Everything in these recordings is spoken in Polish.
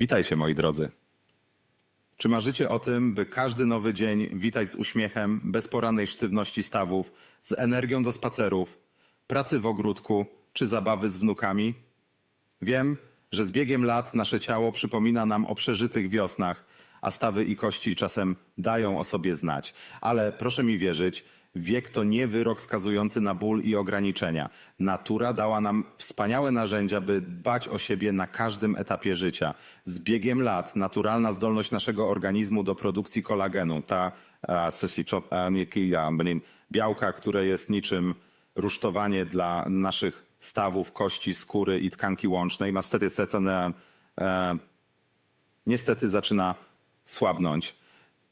Witajcie moi drodzy. Czy marzycie o tym, by każdy nowy dzień witać z uśmiechem, bez porannej sztywności stawów, z energią do spacerów, pracy w ogródku czy zabawy z wnukami? Wiem, że z biegiem lat nasze ciało przypomina nam o przeżytych wiosnach, a stawy i kości czasem dają o sobie znać. Ale proszę mi wierzyć, wiek to nie wyrok skazujący na ból i ograniczenia. Natura dała nam wspaniałe narzędzia, by dbać o siebie na każdym etapie życia. Z biegiem lat naturalna zdolność naszego organizmu do produkcji kolagenu, ta białka, które jest niczym rusztowanie dla naszych stawów, kości, skóry i tkanki łącznej, niestety zaczyna słabnąć.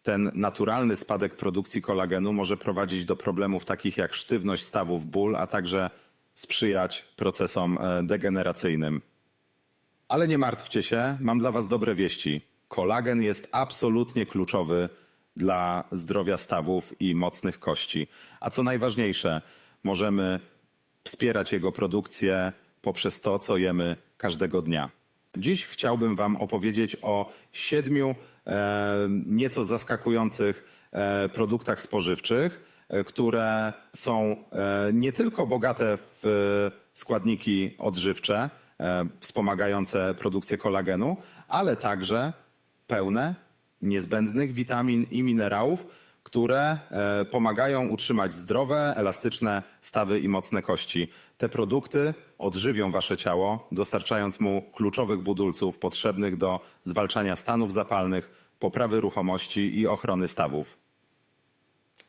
Ten naturalny spadek produkcji kolagenu może prowadzić do problemów takich jak sztywność stawów, ból, a także sprzyjać procesom e, degeneracyjnym. Ale nie martwcie się, mam dla Was dobre wieści. Kolagen jest absolutnie kluczowy dla zdrowia stawów i mocnych kości. A co najważniejsze, możemy wspierać jego produkcję poprzez to, co jemy każdego dnia. Dziś chciałbym Wam opowiedzieć o siedmiu nieco zaskakujących e, produktach spożywczych, e, które są e, nie tylko bogate w składniki odżywcze, e, wspomagające produkcję kolagenu, ale także pełne niezbędnych witamin i minerałów, które e, pomagają utrzymać zdrowe, elastyczne stawy i mocne kości. Te produkty odżywią wasze ciało, dostarczając mu kluczowych budulców potrzebnych do zwalczania stanów zapalnych, poprawy ruchomości i ochrony stawów.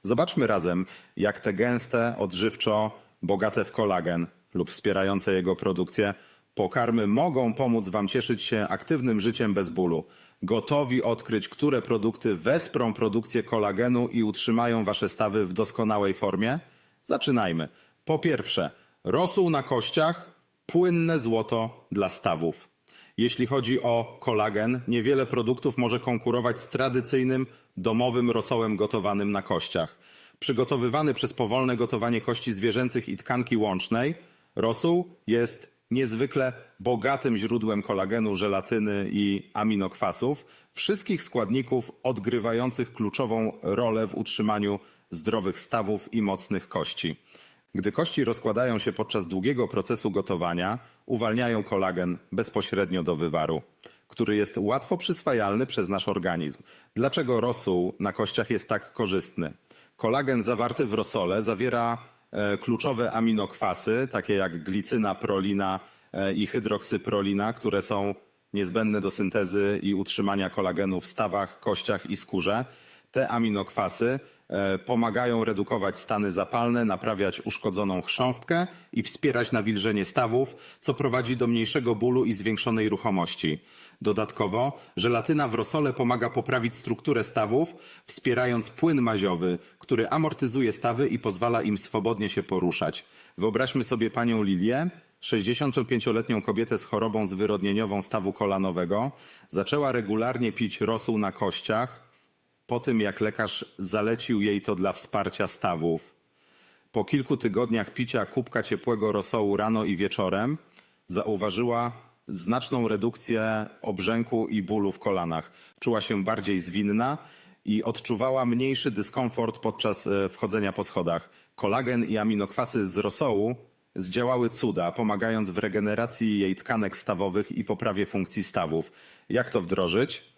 Zobaczmy razem, jak te gęste, odżywczo, bogate w kolagen lub wspierające jego produkcję pokarmy mogą pomóc Wam cieszyć się aktywnym życiem bez bólu. Gotowi odkryć, które produkty wesprą produkcję kolagenu i utrzymają Wasze stawy w doskonałej formie? Zaczynajmy. Po pierwsze, rosół na kościach, płynne złoto dla stawów. Jeśli chodzi o kolagen, niewiele produktów może konkurować z tradycyjnym, domowym rosołem gotowanym na kościach. Przygotowywany przez powolne gotowanie kości zwierzęcych i tkanki łącznej, rosół jest niezwykle bogatym źródłem kolagenu, żelatyny i aminokwasów, wszystkich składników odgrywających kluczową rolę w utrzymaniu zdrowych stawów i mocnych kości. Gdy kości rozkładają się podczas długiego procesu gotowania, uwalniają kolagen bezpośrednio do wywaru, który jest łatwo przyswajalny przez nasz organizm. Dlaczego rosół na kościach jest tak korzystny? Kolagen zawarty w rosole zawiera e, kluczowe aminokwasy, takie jak glicyna, prolina e, i hydroksyprolina, które są niezbędne do syntezy i utrzymania kolagenu w stawach, kościach i skórze. Te aminokwasy pomagają redukować stany zapalne, naprawiać uszkodzoną chrząstkę i wspierać nawilżenie stawów, co prowadzi do mniejszego bólu i zwiększonej ruchomości. Dodatkowo żelatyna w rosole pomaga poprawić strukturę stawów, wspierając płyn maziowy, który amortyzuje stawy i pozwala im swobodnie się poruszać. Wyobraźmy sobie panią Lilię, 65-letnią kobietę z chorobą zwyrodnieniową stawu kolanowego. Zaczęła regularnie pić rosół na kościach, po tym jak lekarz zalecił jej to dla wsparcia stawów. Po kilku tygodniach picia kubka ciepłego rosołu rano i wieczorem zauważyła znaczną redukcję obrzęku i bólu w kolanach. Czuła się bardziej zwinna i odczuwała mniejszy dyskomfort podczas e, wchodzenia po schodach. Kolagen i aminokwasy z rosołu zdziałały cuda, pomagając w regeneracji jej tkanek stawowych i poprawie funkcji stawów. Jak to wdrożyć?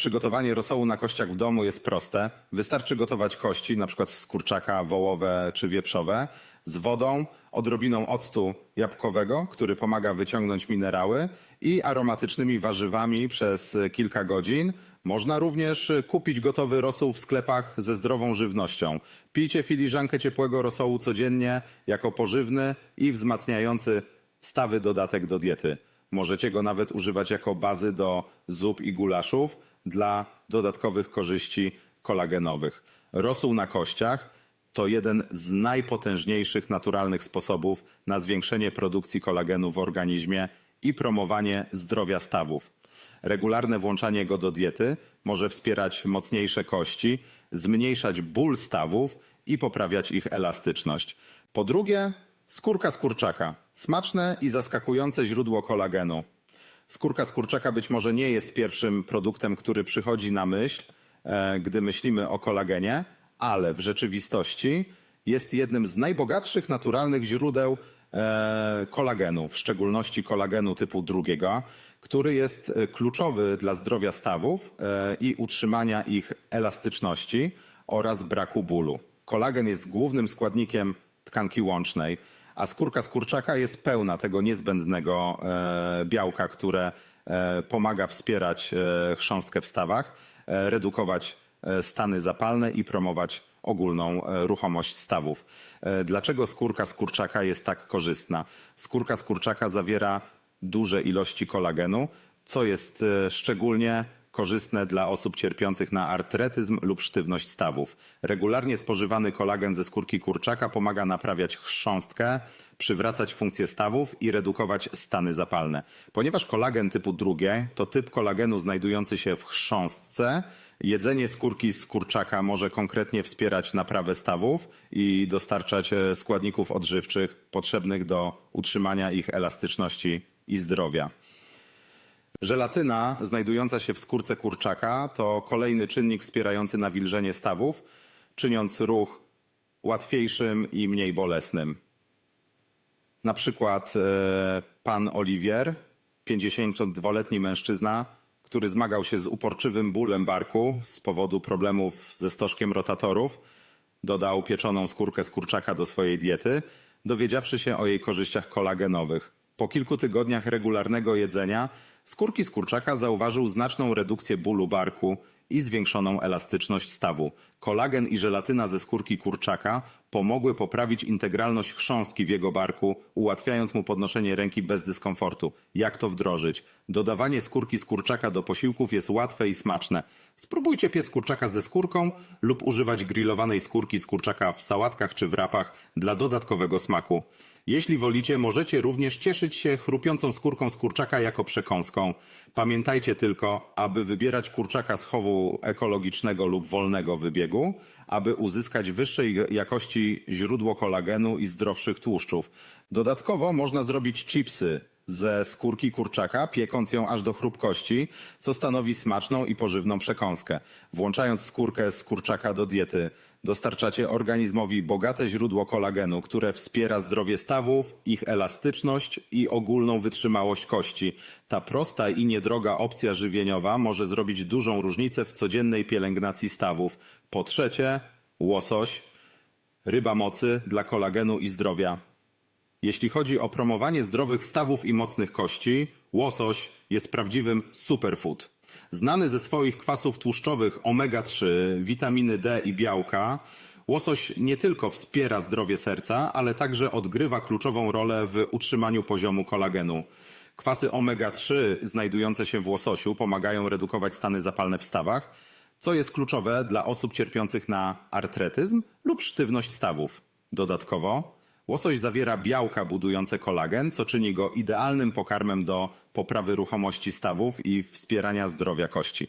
Przygotowanie rosołu na kościach w domu jest proste. Wystarczy gotować kości, na przykład z kurczaka, wołowe czy wieprzowe, z wodą, odrobiną octu jabłkowego, który pomaga wyciągnąć minerały i aromatycznymi warzywami przez kilka godzin. Można również kupić gotowy rosół w sklepach ze zdrową żywnością. Pijcie filiżankę ciepłego rosołu codziennie jako pożywny i wzmacniający stawy dodatek do diety. Możecie go nawet używać jako bazy do zup i gulaszów dla dodatkowych korzyści kolagenowych. Rosół na kościach to jeden z najpotężniejszych naturalnych sposobów na zwiększenie produkcji kolagenu w organizmie i promowanie zdrowia stawów. Regularne włączanie go do diety może wspierać mocniejsze kości, zmniejszać ból stawów i poprawiać ich elastyczność. Po drugie, skórka z kurczaka. Smaczne i zaskakujące źródło kolagenu. Skórka z kurczaka być może nie jest pierwszym produktem, który przychodzi na myśl, e, gdy myślimy o kolagenie, ale w rzeczywistości jest jednym z najbogatszych naturalnych źródeł e, kolagenu, w szczególności kolagenu typu drugiego, który jest e, kluczowy dla zdrowia stawów i utrzymania ich elastyczności oraz braku bólu. Kolagen jest głównym składnikiem tkanki łącznej, a skórka z kurczaka jest pełna tego niezbędnego e, białka, które e, pomaga wspierać e, chrząstkę w stawach, redukować stany zapalne i promować ogólną ruchomość stawów. Dlaczego skórka z kurczaka jest tak korzystna? Skórka z kurczaka zawiera duże ilości kolagenu, co jest szczególnie korzystne dla osób cierpiących na artretyzm lub sztywność stawów. Regularnie spożywany kolagen ze skórki kurczaka pomaga naprawiać chrząstkę, przywracać funkcję stawów i redukować stany zapalne. Ponieważ kolagen typu drugie to typ kolagenu znajdujący się w chrząstce, jedzenie skórki z kurczaka może konkretnie wspierać naprawę stawów i dostarczać e, składników odżywczych potrzebnych do utrzymania ich elastyczności i zdrowia. Żelatyna znajdująca się w skórce kurczaka to kolejny czynnik wspierający nawilżenie stawów, czyniąc ruch łatwiejszym i mniej bolesnym. Na przykład e, pan Oliwier, 52-letni mężczyzna, który zmagał się z uporczywym bólem barku z powodu problemów ze stożkiem rotatorów, dodał pieczoną skórkę z kurczaka do swojej diety, dowiedziawszy się o jej korzyściach kolagenowych. Po kilku tygodniach regularnego jedzenia skórki z kurczaka zauważył znaczną redukcję bólu barku i zwiększoną elastyczność stawu. Kolagen i żelatyna ze skórki kurczaka pomogły poprawić integralność chrząstki w jego barku, ułatwiając mu podnoszenie ręki bez dyskomfortu. Jak to wdrożyć? Dodawanie skórki z kurczaka do posiłków jest łatwe i smaczne. Spróbujcie piec kurczaka ze skórką lub używać grillowanej skórki z kurczaka w sałatkach czy wrapach dla dodatkowego smaku. Jeśli wolicie, możecie również cieszyć się chrupiącą skórką z kurczaka jako przekąską. Pamiętajcie tylko, aby wybierać kurczaka z chowu ekologicznego lub wolnego wybiegu, aby uzyskać wyższej jakości źródło kolagenu i zdrowszych tłuszczów. Dodatkowo można zrobić chipsy ze skórki kurczaka, piekąc ją aż do chrupkości, co stanowi smaczną i pożywną przekąskę. Włączając skórkę z kurczaka do diety, dostarczacie organizmowi bogate źródło kolagenu, które wspiera zdrowie stawów, ich elastyczność i ogólną wytrzymałość kości. Ta prosta i niedroga opcja żywieniowa może zrobić dużą różnicę w codziennej pielęgnacji stawów. Po trzecie, łosoś, ryba mocy dla kolagenu i zdrowia. Jeśli chodzi o promowanie zdrowych stawów i mocnych kości, łosoś jest prawdziwym superfood. Znany ze swoich kwasów tłuszczowych omega-3, witaminy D i białka, łosoś nie tylko wspiera zdrowie serca, ale także odgrywa kluczową rolę w utrzymaniu poziomu kolagenu. Kwasy omega-3 znajdujące się w łososiu pomagają redukować stany zapalne w stawach, co jest kluczowe dla osób cierpiących na artretyzm lub sztywność stawów. Dodatkowo Łosoś zawiera białka budujące kolagen, co czyni go idealnym pokarmem do poprawy ruchomości stawów i wspierania zdrowia kości.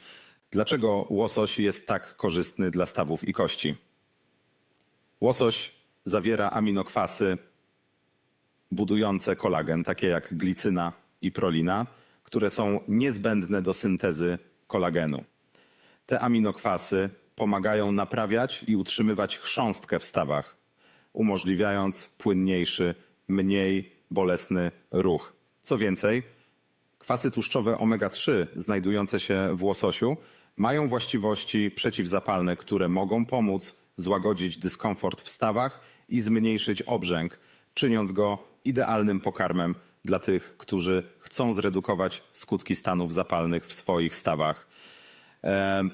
Dlaczego łosoś jest tak korzystny dla stawów i kości? Łosoś zawiera aminokwasy budujące kolagen, takie jak glicyna i prolina, które są niezbędne do syntezy kolagenu. Te aminokwasy pomagają naprawiać i utrzymywać chrząstkę w stawach, umożliwiając płynniejszy, mniej bolesny ruch. Co więcej, kwasy tłuszczowe omega-3 znajdujące się w łososiu mają właściwości przeciwzapalne, które mogą pomóc złagodzić dyskomfort w stawach i zmniejszyć obrzęk, czyniąc go idealnym pokarmem dla tych, którzy chcą zredukować skutki stanów zapalnych w swoich stawach.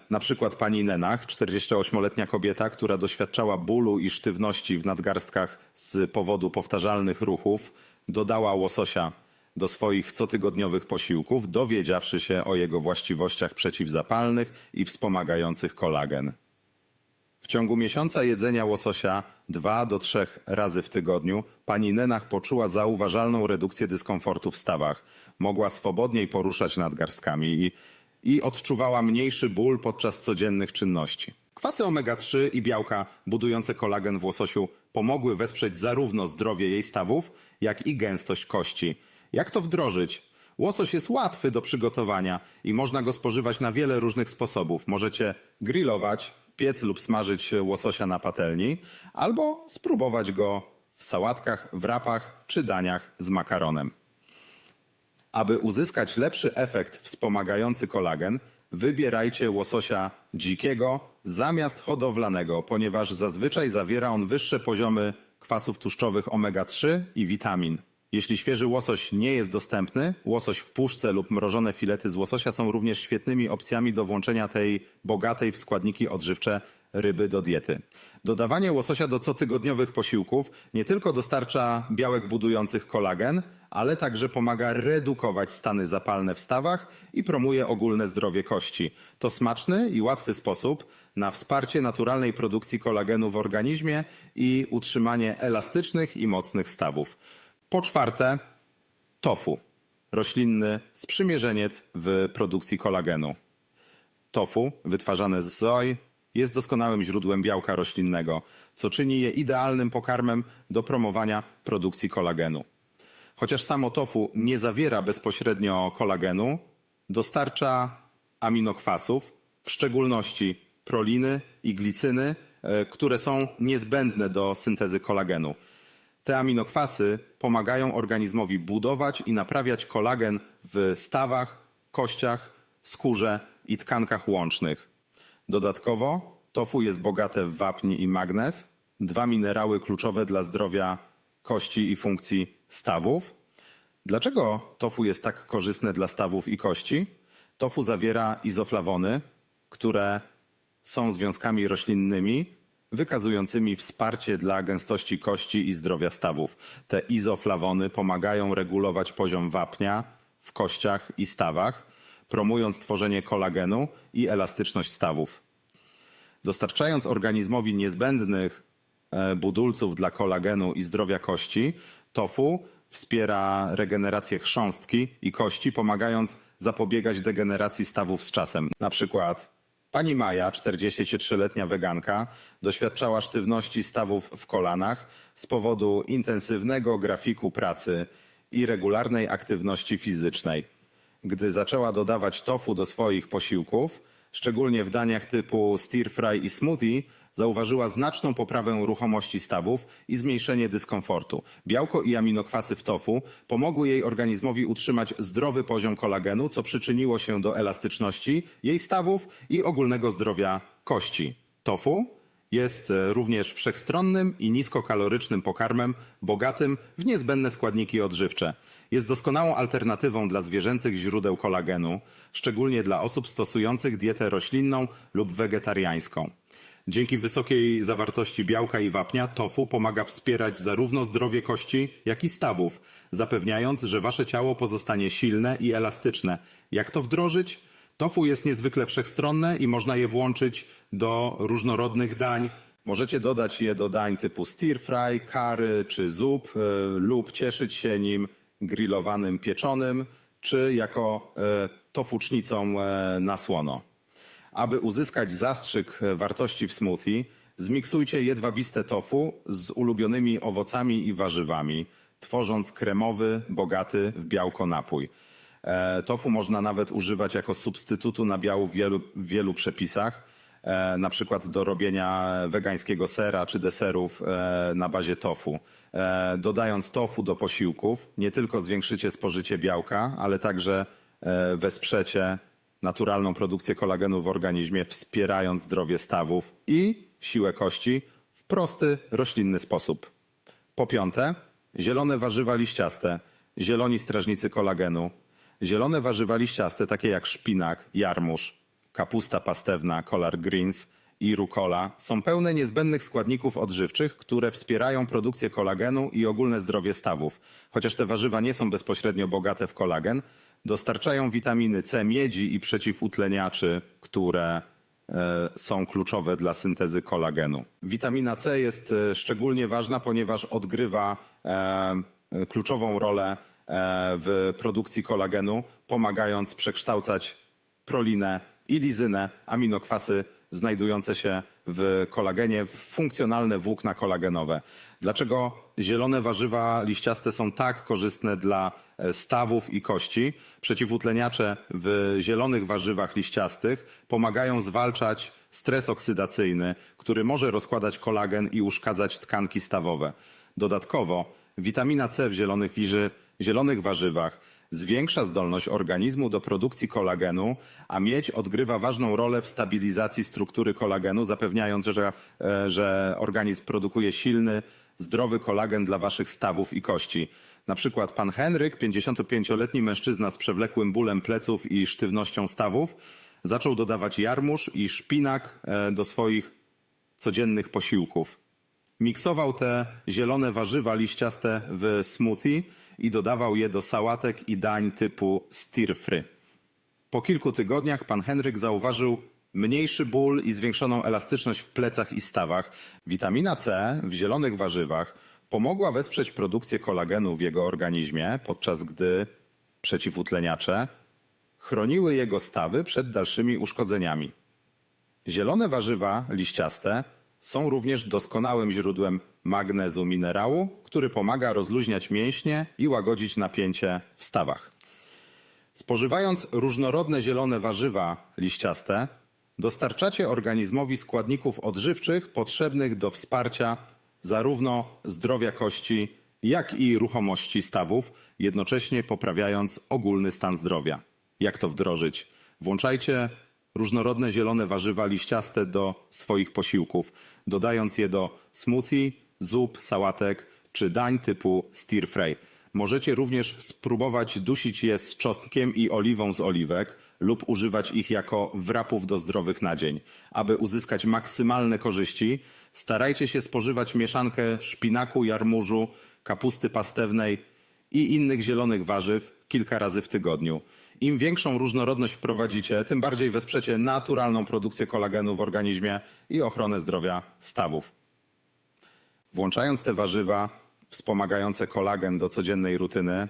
Na przykład pani Nenach, 48-letnia kobieta, która doświadczała bólu i sztywności w nadgarstkach z powodu powtarzalnych ruchów, dodała łososia do swoich cotygodniowych posiłków, dowiedziawszy się o jego właściwościach przeciwzapalnych i wspomagających kolagen. W ciągu miesiąca jedzenia łososia dwa do trzech razy w tygodniu pani Nenach poczuła zauważalną redukcję dyskomfortu w stawach. Mogła swobodniej poruszać nadgarstkami i, i odczuwała mniejszy ból podczas codziennych czynności. Kwasy omega-3 i białka budujące kolagen w łososiu pomogły wesprzeć zarówno zdrowie jej stawów, jak i gęstość kości. Jak to wdrożyć? Łosoś jest łatwy do przygotowania i można go spożywać na wiele różnych sposobów. Możecie grillować, piec lub smażyć łososia na patelni, albo spróbować go w sałatkach, wrapach czy daniach z makaronem. Aby uzyskać lepszy efekt wspomagający kolagen, wybierajcie łososia dzikiego zamiast hodowlanego, ponieważ zazwyczaj zawiera on wyższe poziomy kwasów tłuszczowych omega-3 i witamin. Jeśli świeży łosoś nie jest dostępny, łosoś w puszce lub mrożone filety z łososia są również świetnymi opcjami do włączenia tej bogatej w składniki odżywcze ryby do diety. Dodawanie łososia do cotygodniowych posiłków nie tylko dostarcza białek budujących kolagen, ale także pomaga redukować stany zapalne w stawach i promuje ogólne zdrowie kości. To smaczny i łatwy sposób na wsparcie naturalnej produkcji kolagenu w organizmie i utrzymanie elastycznych i mocnych stawów. Po czwarte, tofu. Roślinny sprzymierzeniec w produkcji kolagenu. Tofu, wytwarzane z soi, jest doskonałym źródłem białka roślinnego, co czyni je idealnym pokarmem do promowania produkcji kolagenu. Chociaż samo tofu nie zawiera bezpośrednio kolagenu, dostarcza aminokwasów, w szczególności proliny i glicyny, e, które są niezbędne do syntezy kolagenu. Te aminokwasy pomagają organizmowi budować i naprawiać kolagen w stawach, kościach, skórze i tkankach łącznych. Dodatkowo tofu jest bogate w wapń i magnez, dwa minerały kluczowe dla zdrowia kości i funkcji stawów. Dlaczego tofu jest tak korzystne dla stawów i kości? Tofu zawiera izoflawony, które są związkami roślinnymi wykazującymi wsparcie dla gęstości kości i zdrowia stawów. Te izoflawony pomagają regulować poziom wapnia w kościach i stawach, promując tworzenie kolagenu i elastyczność stawów. Dostarczając organizmowi niezbędnych budulców dla kolagenu i zdrowia kości, tofu wspiera regenerację chrząstki i kości, pomagając zapobiegać degeneracji stawów z czasem. Na przykład pani Maja, 43-letnia weganka, doświadczała sztywności stawów w kolanach z powodu intensywnego grafiku pracy i regularnej aktywności fizycznej. Gdy zaczęła dodawać tofu do swoich posiłków, szczególnie w daniach typu stir fry i smoothie, zauważyła znaczną poprawę ruchomości stawów i zmniejszenie dyskomfortu. Białko i aminokwasy w tofu pomogły jej organizmowi utrzymać zdrowy poziom kolagenu, co przyczyniło się do elastyczności jej stawów i ogólnego zdrowia kości. Tofu jest e, również wszechstronnym i niskokalorycznym pokarmem, bogatym w niezbędne składniki odżywcze. Jest doskonałą alternatywą dla zwierzęcych źródeł kolagenu, szczególnie dla osób stosujących dietę roślinną lub wegetariańską. Dzięki wysokiej zawartości białka i wapnia tofu pomaga wspierać zarówno zdrowie kości, jak i stawów, zapewniając, że wasze ciało pozostanie silne i elastyczne. Jak to wdrożyć? Tofu jest niezwykle wszechstronne i można je włączyć do różnorodnych dań. Możecie dodać je do dań typu stir fry, curry czy zup e, lub cieszyć się nim grillowanym pieczonym czy jako e, tofucznicą e, na słono. Aby uzyskać zastrzyk e, wartości w smoothie, zmiksujcie jedwabiste tofu z ulubionymi owocami i warzywami, tworząc kremowy, bogaty w białko napój. Tofu można nawet używać jako substytutu nabiału w wielu, w wielu przepisach, na przykład do robienia wegańskiego sera czy deserów e, na bazie tofu. E, Dodając tofu do posiłków, nie tylko zwiększycie spożycie białka, ale także e, wesprzecie naturalną produkcję kolagenu w organizmie, wspierając zdrowie stawów i siłę kości w prosty, roślinny sposób. Po piąte, zielone warzywa liściaste, zieloni strażnicy kolagenu. Zielone warzywa liściaste, takie jak szpinak, jarmuż, kapusta pastewna, collard greens i rucola, są pełne niezbędnych składników odżywczych, które wspierają produkcję kolagenu i ogólne zdrowie stawów. Chociaż te warzywa nie są bezpośrednio bogate w kolagen, dostarczają witaminy C, miedzi i przeciwutleniaczy, które e, są kluczowe dla syntezy kolagenu. Witamina C jest e, szczególnie ważna, ponieważ odgrywa e, kluczową rolę w produkcji kolagenu, pomagając przekształcać prolinę i lizynę, aminokwasy znajdujące się w kolagenie, funkcjonalne włókna kolagenowe. Dlaczego zielone warzywa liściaste są tak korzystne dla e, stawów i kości? Przeciwutleniacze w zielonych warzywach liściastych pomagają zwalczać stres oksydacyjny, który może rozkładać kolagen i uszkadzać tkanki stawowe. Dodatkowo witamina C w zielonych, wiży, zielonych warzywach zwiększa zdolność organizmu do produkcji kolagenu, a miedź odgrywa ważną rolę w stabilizacji struktury kolagenu, zapewniając, że, e, że organizm produkuje silny, zdrowy kolagen dla waszych stawów i kości. Na przykład pan Henryk, 55-letni mężczyzna z przewlekłym bólem pleców i sztywnością stawów, zaczął dodawać jarmuż i szpinak e, do swoich codziennych posiłków. Miksował te zielone warzywa liściaste w smoothie i dodawał je do sałatek i dań typu stir-fry. Po kilku tygodniach pan Henryk zauważył mniejszy ból i zwiększoną elastyczność w plecach i stawach. Witamina C w zielonych warzywach pomogła wesprzeć produkcję kolagenu w jego organizmie, podczas gdy przeciwutleniacze chroniły jego stawy przed dalszymi uszkodzeniami. Zielone warzywa liściaste są również doskonałym źródłem magnezu minerału, który pomaga rozluźniać mięśnie i łagodzić napięcie w stawach. Spożywając różnorodne zielone warzywa liściaste, dostarczacie organizmowi składników odżywczych potrzebnych do wsparcia zarówno zdrowia kości, jak i ruchomości stawów, jednocześnie poprawiając ogólny stan zdrowia. Jak to wdrożyć? Włączajcie różnorodne zielone warzywa liściaste do swoich posiłków, dodając je do smoothie, zup, sałatek czy dań typu stir fry. Możecie również spróbować dusić je z czosnkiem i oliwą z oliwek lub używać ich jako wrapów do zdrowych nadzień. Aby uzyskać maksymalne korzyści, starajcie się spożywać mieszankę szpinaku, jarmużu, kapusty pastewnej i innych zielonych warzyw kilka razy w tygodniu. Im większą różnorodność wprowadzicie, tym bardziej wesprzecie naturalną produkcję kolagenu w organizmie i ochronę zdrowia stawów. Włączając te warzywa wspomagające kolagen do codziennej rutyny,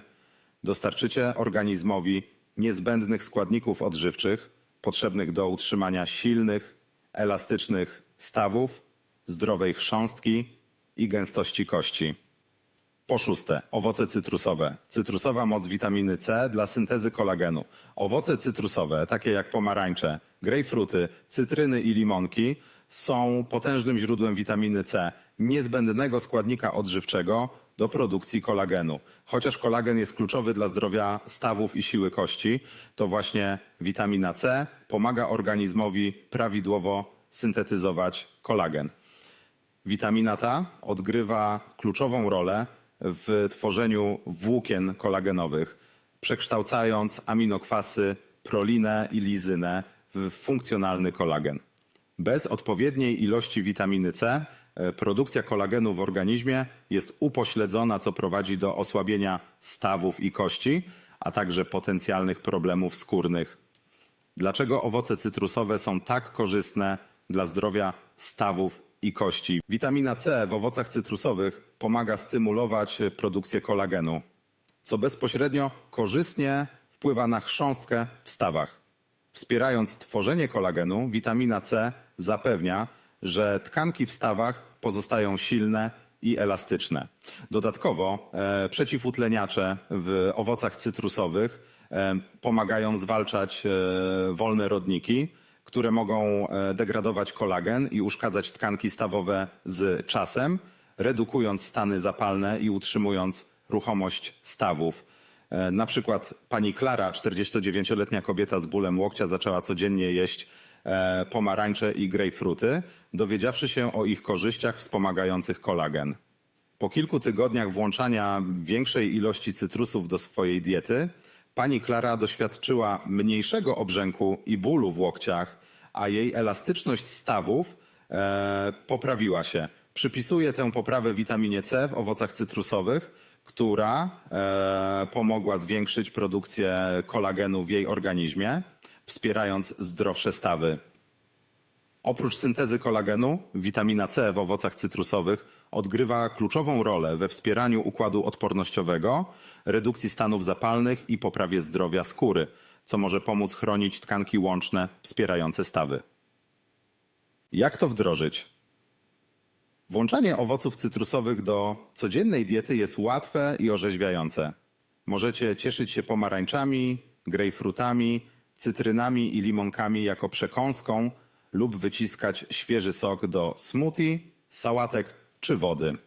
dostarczycie organizmowi niezbędnych składników odżywczych potrzebnych do utrzymania silnych, elastycznych stawów, zdrowej chrząstki i gęstości kości. Po szóste, owoce cytrusowe. Cytrusowa moc witaminy C dla syntezy kolagenu. Owoce cytrusowe, takie jak pomarańcze, grejpfruty, cytryny i limonki, są potężnym źródłem witaminy C, niezbędnego składnika odżywczego do produkcji kolagenu. Chociaż kolagen jest kluczowy dla zdrowia stawów i siły kości, to właśnie witamina C pomaga organizmowi prawidłowo syntetyzować kolagen. Witamina ta odgrywa kluczową rolę w tworzeniu włókien kolagenowych, przekształcając aminokwasy prolinę i lizynę w funkcjonalny kolagen. Bez odpowiedniej ilości witaminy C e, produkcja kolagenu w organizmie jest upośledzona, co prowadzi do osłabienia stawów i kości, a także potencjalnych problemów skórnych. Dlaczego owoce cytrusowe są tak korzystne dla zdrowia stawów i kości? Witamina C w owocach cytrusowych pomaga stymulować produkcję kolagenu, co bezpośrednio korzystnie wpływa na chrząstkę w stawach. Wspierając tworzenie kolagenu, witamina C zapewnia, że tkanki w stawach pozostają silne i elastyczne. Dodatkowo e, przeciwutleniacze w owocach cytrusowych e, pomagają zwalczać e, wolne rodniki, które mogą e, degradować kolagen i uszkadzać tkanki stawowe z czasem, redukując stany zapalne i utrzymując ruchomość stawów. E, Na przykład pani Klara, 49-letnia kobieta z bólem łokcia, zaczęła codziennie jeść pomarańcze i grejpfruty, dowiedziawszy się o ich korzyściach wspomagających kolagen. Po kilku tygodniach włączania większej ilości cytrusów do swojej diety, pani Klara doświadczyła mniejszego obrzęku i bólu w łokciach, a jej elastyczność stawów e, poprawiła się. Przypisuje tę poprawę witaminie C w owocach cytrusowych, która e, pomogła zwiększyć produkcję kolagenu w jej organizmie, wspierając zdrowsze stawy. Oprócz syntezy kolagenu, witamina C w owocach cytrusowych odgrywa kluczową rolę we wspieraniu układu odpornościowego, redukcji stanów zapalnych i poprawie zdrowia skóry, co może pomóc chronić tkanki łączne wspierające stawy. Jak to wdrożyć? Włączanie owoców cytrusowych do codziennej diety jest łatwe i orzeźwiające. Możecie cieszyć się pomarańczami, grejpfrutami, cytrynami i limonkami jako przekąską lub wyciskać świeży sok do smoothie, sałatek czy wody.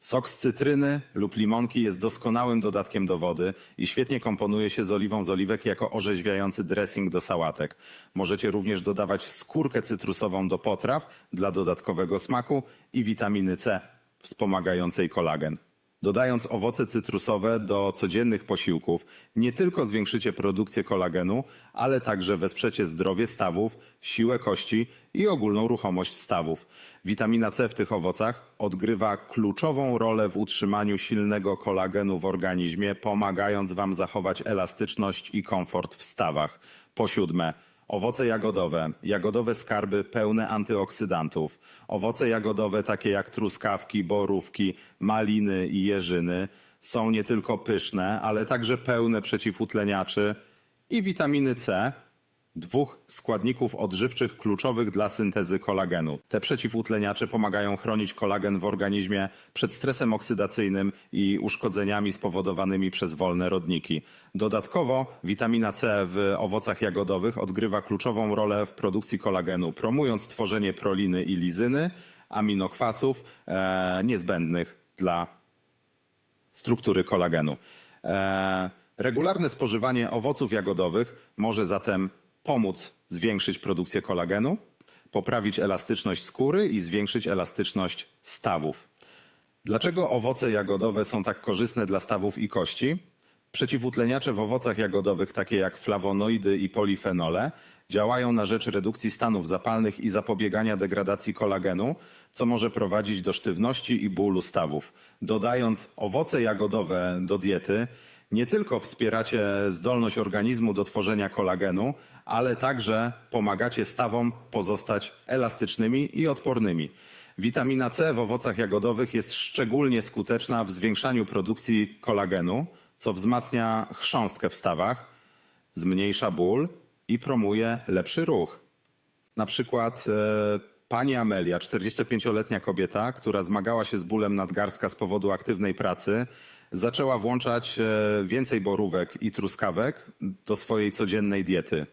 Sok z cytryny lub limonki jest doskonałym dodatkiem do wody i świetnie komponuje się z oliwą z oliwek jako orzeźwiający dressing do sałatek. Możecie również dodawać skórkę cytrusową do potraw dla dodatkowego smaku i witaminy C wspomagającej kolagen. Dodając owoce cytrusowe do codziennych posiłków, nie tylko zwiększycie produkcję kolagenu, ale także wesprzecie zdrowie stawów, siłę kości i ogólną ruchomość stawów. Witamina C w tych owocach odgrywa kluczową rolę w utrzymaniu silnego kolagenu w organizmie, pomagając Wam zachować elastyczność i komfort w stawach. Po siódme, Owoce jagodowe, jagodowe skarby pełne antyoksydantów. Owoce jagodowe takie jak truskawki, borówki, maliny i jeżyny są nie tylko pyszne, ale także pełne przeciwutleniaczy i witaminy C, dwóch składników odżywczych kluczowych dla syntezy kolagenu. Te przeciwutleniacze pomagają chronić kolagen w organizmie przed stresem oksydacyjnym i uszkodzeniami spowodowanymi przez wolne rodniki. Dodatkowo witamina C w owocach jagodowych odgrywa kluczową rolę w produkcji kolagenu, promując tworzenie proliny i lizyny, aminokwasów e, niezbędnych dla struktury kolagenu. E, regularne spożywanie owoców jagodowych może zatem pomóc zwiększyć produkcję kolagenu, poprawić elastyczność skóry i zwiększyć elastyczność stawów. Dlaczego owoce jagodowe są tak korzystne dla stawów i kości? Przeciwutleniacze w owocach jagodowych, takie jak flawonoidy i polifenole, działają na rzecz redukcji stanów zapalnych i zapobiegania degradacji kolagenu, co może prowadzić do sztywności i bólu stawów. Dodając owoce jagodowe do diety, nie tylko wspieracie zdolność organizmu do tworzenia kolagenu, ale także pomagacie stawom pozostać elastycznymi i odpornymi. Witamina C w owocach jagodowych jest szczególnie skuteczna w zwiększaniu produkcji kolagenu, co wzmacnia chrząstkę w stawach, zmniejsza ból i promuje lepszy ruch. Na przykład e, pani Amelia, 45-letnia kobieta, która zmagała się z bólem nadgarstka z powodu aktywnej pracy, zaczęła włączać e, więcej borówek i truskawek do swojej codziennej diety.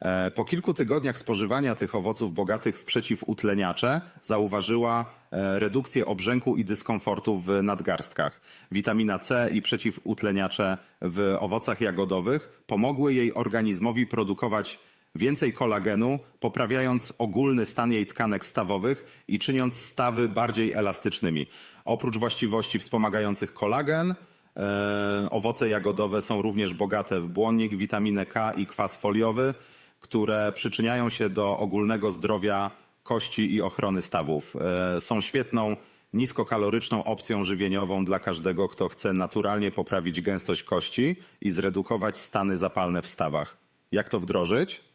E, Po kilku tygodniach spożywania tych owoców bogatych w przeciwutleniacze zauważyła e, redukcję obrzęku i dyskomfortu w nadgarstkach. Witamina C i przeciwutleniacze w owocach jagodowych pomogły jej organizmowi produkować więcej kolagenu, poprawiając ogólny stan jej tkanek stawowych i czyniąc stawy bardziej elastycznymi. Oprócz właściwości wspomagających kolagen, e, owoce jagodowe są również bogate w błonnik, witaminę K i kwas foliowy, które przyczyniają się do ogólnego zdrowia kości i ochrony stawów. E, Są świetną, niskokaloryczną opcją żywieniową dla każdego, kto chce naturalnie poprawić gęstość kości i zredukować stany zapalne w stawach. Jak to wdrożyć?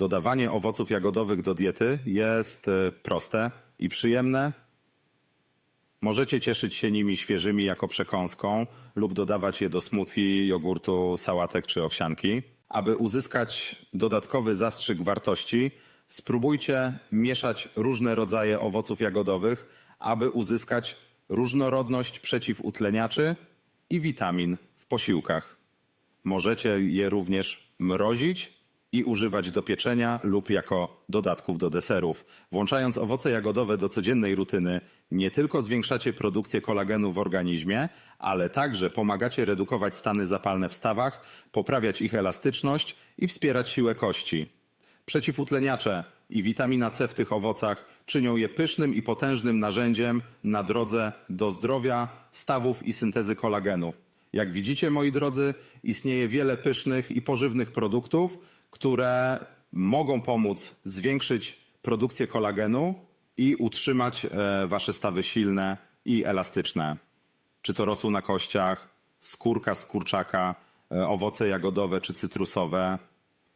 Dodawanie owoców jagodowych do diety jest e, proste i przyjemne. Możecie cieszyć się nimi świeżymi jako przekąską lub dodawać je do smoothie, jogurtu, sałatek czy owsianki. Aby uzyskać dodatkowy zastrzyk wartości, spróbujcie mieszać różne rodzaje owoców jagodowych, aby uzyskać różnorodność przeciwutleniaczy i witamin w posiłkach. Możecie je również mrozić i używać do pieczenia lub jako dodatków do deserów. Włączając owoce jagodowe do codziennej rutyny, nie tylko zwiększacie produkcję kolagenu w organizmie, ale także pomagacie redukować stany zapalne w stawach, poprawiać ich elastyczność i wspierać siłę kości. Przeciwutleniacze i witamina C w tych owocach czynią je pysznym i potężnym narzędziem na drodze do zdrowia, stawów i syntezy kolagenu. Jak widzicie, moi drodzy, istnieje wiele pysznych i pożywnych produktów, które mogą pomóc zwiększyć produkcję kolagenu i utrzymać e, wasze stawy silne i elastyczne. Czy to rosół na kościach, skórka z kurczaka, e, owoce jagodowe czy cytrusowe.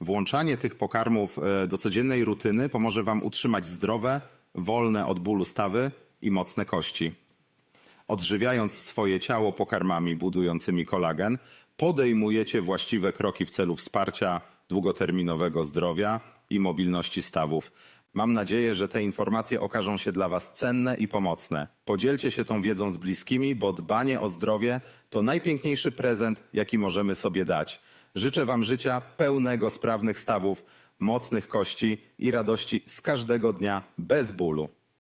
Włączanie tych pokarmów e, do codziennej rutyny pomoże Wam utrzymać zdrowe, wolne od bólu stawy i mocne kości. Odżywiając swoje ciało pokarmami budującymi kolagen, podejmujecie właściwe kroki w celu wsparcia długoterminowego zdrowia i mobilności stawów. Mam nadzieję, że te informacje okażą się dla Was cenne i pomocne. Podzielcie się tą wiedzą z bliskimi, bo dbanie o zdrowie to najpiękniejszy prezent, jaki możemy sobie dać. Życzę Wam życia pełnego sprawnych stawów, mocnych kości i radości z każdego dnia bez bólu.